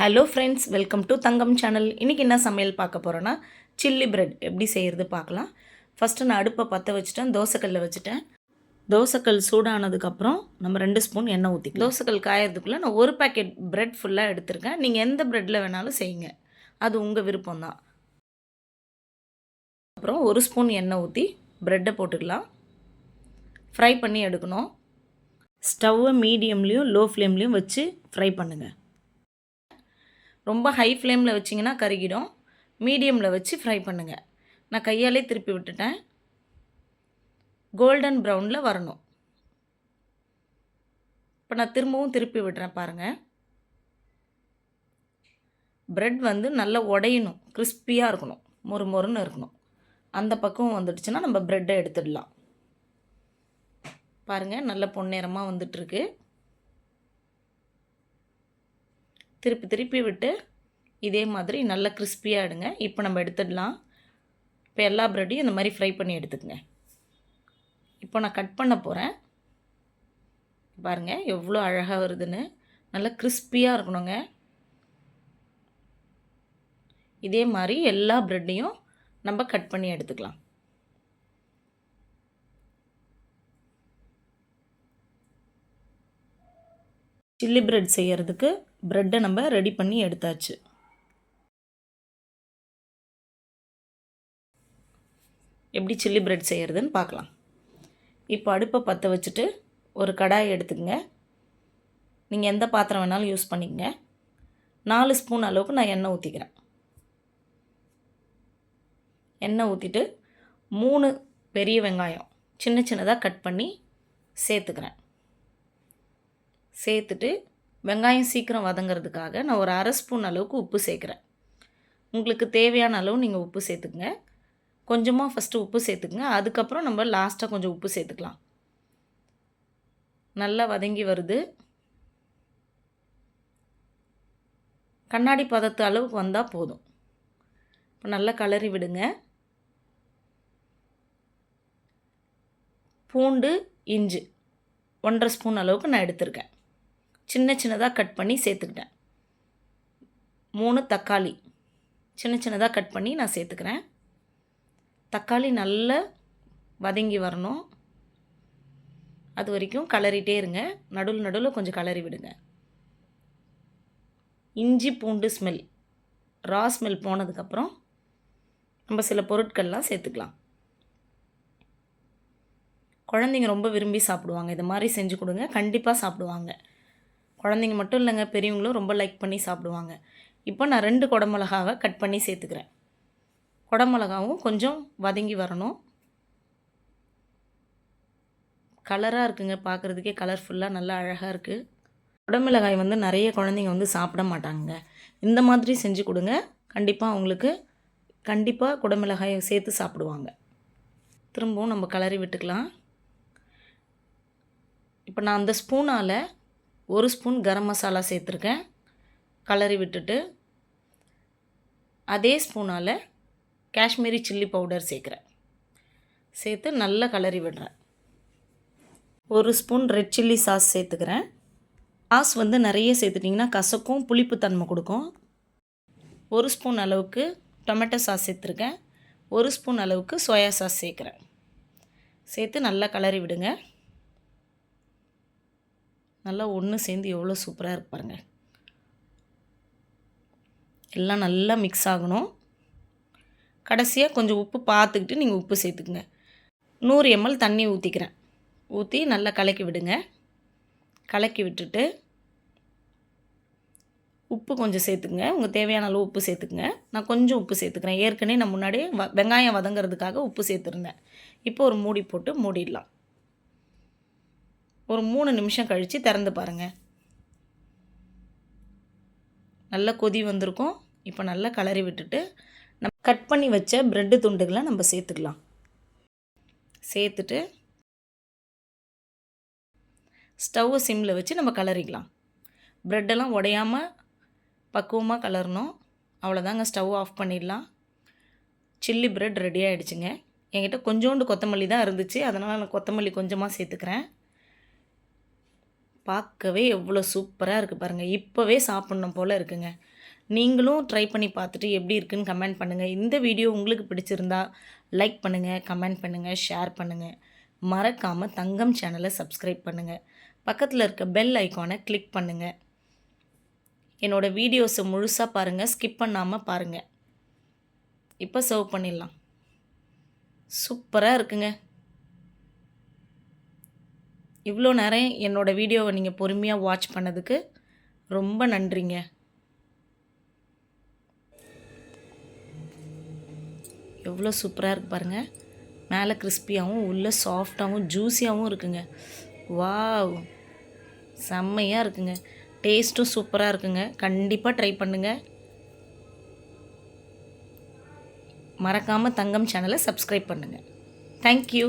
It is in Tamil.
Hello friends welcome to Thangam channel இன்றைக்கி என்ன சமையல் பார்க்க போகிறோன்னா சில்லி பிரெட் எப்படி செய்கிறது பார்க்கலாம். ஃபஸ்ட்டு நான் அடுப்பை பற்ற வச்சுட்டேன் தோசைக்கல்லில் வச்சுட்டேன். தோசைக்கல் சூடானதுக்கப்புறம் நம்ம ரெண்டு ஸ்பூன் எண்ணெய் ஊற்றிக்கலாம் தோசைக்கல் காயறதுக்குள்ளே நான் ஒரு பேக்கெட் பிரெட் ஃபுல்லாக எடுத்திருக்கேன். நீங்கள் எந்த ப்ரெட்டில் வேணாலும் செய்யுங்க. அது உங்கள் விருப்பம் தான். அப்புறம் ஒரு ஸ்பூன் எண்ணெய் ஊற்றி ப்ரெட்டை போட்டுக்கலாம். ஃப்ரை பண்ணி எடுக்கணும். ஸ்டவ்வை மீடியம்லேயும் லோ ஃப்ளேம்லேயும் வச்சு ஃப்ரை பண்ணுங்கள் ரொம்ப ஹை ஃப்ளேமில் வச்சிங்கன்னா கருகிடும். மீடியமில் வச்சு ஃப்ரை பண்ணுங்கள் நான் கையாலே திருப்பி விட்டுட்டேன். கோல்டன் ப்ரௌனில் வரணும். இப்போ நான் திரும்பவும் திருப்பி விடுறேன் பாருங்கள் ப்ரெட் வந்து நல்லா உடையணும். கிறிஸ்பியாக இருக்கணும். மொறு மொறுன்னு இருக்கணும். அந்த பக்கம் வந்துடுச்சுன்னா நம்ம ப்ரெட்டை எடுத்துடலாம். பாருங்கள் நல்ல பொன்னேரமாக வந்துட்டுருக்கு. திருப்பி திருப்பி விட்டு இதே மாதிரி நல்லா கிறிஸ்பியாக எடுங்க. இப்போ நம்ம எடுத்துடலாம். இப்போ எல்லா ப்ரெட்டையும் இந்த மாதிரி ஃப்ரை பண்ணி எடுத்துக்கங்க. இப்போ நான் கட் பண்ண போகிறேன் பாருங்கள் எவ்வளோ அழகாக வருதுன்னு. நல்லா கிறிஸ்பியாக இருக்கணுங்க. இதே மாதிரி எல்லா ப்ரெட்டையும் நம்ம கட் பண்ணி எடுத்துக்கலாம். சில்லி ப்ரெட் செய்கிறதுக்கு ப்ரெட்டை நம்ம ரெடி பண்ணி எடுத்தாச்சு. எப்படி சில்லி ப்ரெட் செய்கிறதுன்னு பார்க்கலாம். இப்போ அடுப்பை பற்ற வச்சுட்டு ஒரு கடாயை எடுத்துக்கங்க. நீங்கள் எந்த பாத்திரம் வேணாலும் யூஸ் பண்ணிக்கங்க. நாலு ஸ்பூன் அளவுக்கு நான் எண்ணெய் ஊற்றிக்கிறேன் எண்ணெய் ஊற்றிட்டு மூணு பெரிய வெங்காயம் சின்ன சின்னதாக கட் பண்ணி சேர்த்துக்கிறேன். சேர்த்துட்டு வெங்காயம் சீக்கிரம் வதங்கிறதுக்காக நான் ஒரு அரை ஸ்பூன் அளவுக்கு உப்பு சேர்க்குறேன். உங்களுக்கு தேவையான அளவு நீங்கள் உப்பு சேர்த்துக்குங்க. கொஞ்சமாக ஃபஸ்ட்டு உப்பு சேர்த்துக்குங்க. அதுக்கப்புறம் நம்ம லாஸ்ட்டாக கொஞ்சம் உப்பு சேர்த்துக்கலாம். நல்லா வதங்கி வருது. கண்ணாடி பதத்து அளவுக்கு வந்தால் போதும். இப்போ நல்லா கலரி விடுங்க. பூண்டு இஞ்சி ஒன்றரை ஸ்பூன் அளவுக்கு நான் எடுத்திருக்கேன். சின்ன சின்னதாக கட் பண்ணி சேர்த்துக்கிட்டேன். மூணு தக்காளி. சின்ன சின்னதாக கட் பண்ணி நான் சேர்த்துக்கிறேன். தக்காளி நல்லா வதங்கி வரணும். அது வரைக்கும் கலரிட்டே இருங்க. நடுவில் நடுவில் கொஞ்சம் கலரி விடுங்க. இஞ்சி பூண்டு ஸ்மெல் ரா ஸ்மெல் போனதுக்கப்புறம் நம்ம சில பொருட்கள்லாம் சேர்த்துக்கலாம். குழந்தைங்க ரொம்ப விரும்பி சாப்பிடுவாங்க. இது மாதிரி செஞ்சு கொடுங்க. கண்டிப்பாக சாப்பிடுவாங்க. குழந்தைங்க மட்டும் இல்லைங்க பெரியவங்களும் ரொம்ப லைக் பண்ணி சாப்பிடுவாங்க. இப்போ நான் ரெண்டு குடமிளகாவை கட் பண்ணி சேர்த்துக்கிறேன். குடமிளகாவும் கொஞ்சம் வதங்கி வரணும். கலராக இருக்குங்க பார்க்குறதுக்கே கலர்ஃபுல்லாக நல்லா அழகாக இருக்குது குடமிளகாய் வந்து நிறைய குழந்தைங்க வந்து சாப்பிட மாட்டாங்க இந்த மாதிரி செஞ்சு கொடுங்க கண்டிப்பாக அவங்களுக்கு கண்டிப்பாக குடமிளகாயை சேர்த்து சாப்பிடுவாங்க. திரும்பவும் நம்ம கலரி விட்டுக்கலாம். இப்போ நான் அந்த ஸ்பூனால் ஒரு ஸ்பூன் கரம் மசாலா சேர்த்துருக்கேன். கலரி விட்டுட்டு அதே ஸ்பூனால் காஷ்மீரி சில்லி பவுடர் சேர்க்குறேன். சேர்த்து நல்லா கலரி விடுறேன். ஒரு ஸ்பூன் ரெட் சில்லி சாஸ் சேர்த்துக்கிறேன். சாஸ் வந்து நிறைய சேர்த்துட்டிங்கன்னா கசக்கும் புளிப்பு தன்மை கொடுக்கும். ஒரு ஸ்பூன் அளவுக்கு டொமேட்டோ சாஸ் சேர்த்துருக்கேன். ஒரு ஸ்பூன் அளவுக்கு சோயா சாஸ் சேர்க்குறேன். சேர்த்து நல்லா கலரி விடுங்க. நல்லா ஒன்று சேர்ந்து எவ்வளோ சூப்பராக இருக்கு பாருங்கள் எல்லாம் நல்லா மிக்ஸ் ஆகணும். கடைசியாக கொஞ்சம் உப்பு பார்த்துக்கிட்டு நீங்கள் உப்பு சேர்த்துக்குங்க. நூறு எம்எல் தண்ணி ஊற்றிக்கிறேன் ஊற்றி நல்லா கலக்கி விடுங்க. கலக்கி விட்டுட்டு உப்பு கொஞ்சம் சேர்த்துக்குங்க. உங்கள் தேவையான அளவு உப்பு சேர்த்துக்குங்க. நான் கொஞ்சம் உப்பு சேர்த்துக்கிறேன். ஏற்கனவே நான் முன்னாடியே வ வெங்காயம் வதங்கிறதுக்காக உப்பு சேர்த்துருந்தேன். இப்போ ஒரு மூடி போட்டு மூடிடலாம். ஒரு மூணு நிமிஷம் கழித்து திறந்து பாருங்கள் நல்லா கொதி வந்திருக்கும். இப்போ நல்லா கலரி விட்டுட்டு நம்ம கட் பண்ணி வச்ச ப்ரெட்டு துண்டுகளை நம்ம சேர்த்துக்கலாம். சேர்த்துட்டு ஸ்டவ்வை சிம்மில் வச்சு நம்ம கலரிக்கலாம் ப்ரெட்டெல்லாம் உடையாமல் பக்குவமாக கலரணும். அவ்வளோதாங்க ஸ்டவ் ஆஃப் பண்ணிடலாம். சில்லி ப்ரெட் ரெடி ஆகிடுச்சுங்க என்கிட்ட கொஞ்சோண்டு கொத்தமல்லி தான் இருந்துச்சு. அதனால் நான் கொத்தமல்லி கொஞ்சமாக சேர்த்துக்கிறேன். பார்க்கவே எவ்வளோ சூப்பராக இருக்குது பாருங்கள் இப்போவே சாப்பிட்ணும் போல் இருக்குங்க. நீங்களும் ட்ரை பண்ணி பார்த்துட்டு எப்படி இருக்குன்னு கமெண்ட் பண்ணுங்கள் இந்த வீடியோ உங்களுக்கு பிடிச்சிருந்தா லைக் பண்ணுங்கள் கமெண்ட் பண்ணுங்கள் ஷேர் பண்ணுங்கள் மறக்காமல் தங்கம் சேனலை சப்ஸ்கிரைப் பண்ணுங்கள் பக்கத்தில் இருக்க பெல் ஐக்கானை கிளிக் பண்ணுங்கள் என்னோடய வீடியோஸை முழுசாக பாருங்கள் ஸ்கிப் பண்ணாமல் பாருங்கள் இப்போ சர்வ் பண்ணிடலாம். சூப்பராக இருக்குங்க. இவ்வளோ நேரம் என்னோடய வீடியோவை நீங்கள் பொறுமையாக வாட்ச் பண்ணதுக்கு ரொம்ப நன்றிங்க. எவ்வளோ சூப்பராக இருக்கு பாருங்கள் மேலே கிறிஸ்பியாகவும் உள்ளே சாஃப்டாகவும் ஜூஸியாகவும் இருக்குங்க. வாவ் செம்மையாக இருக்குங்க. டேஸ்ட்டும் சூப்பராக இருக்குங்க. கண்டிப்பாக ட்ரை பண்ணுங்கள் மறக்காமல் தங்கம் சேனலை சப்ஸ்கிரைப் பண்ணுங்கள் தேங்க்யூ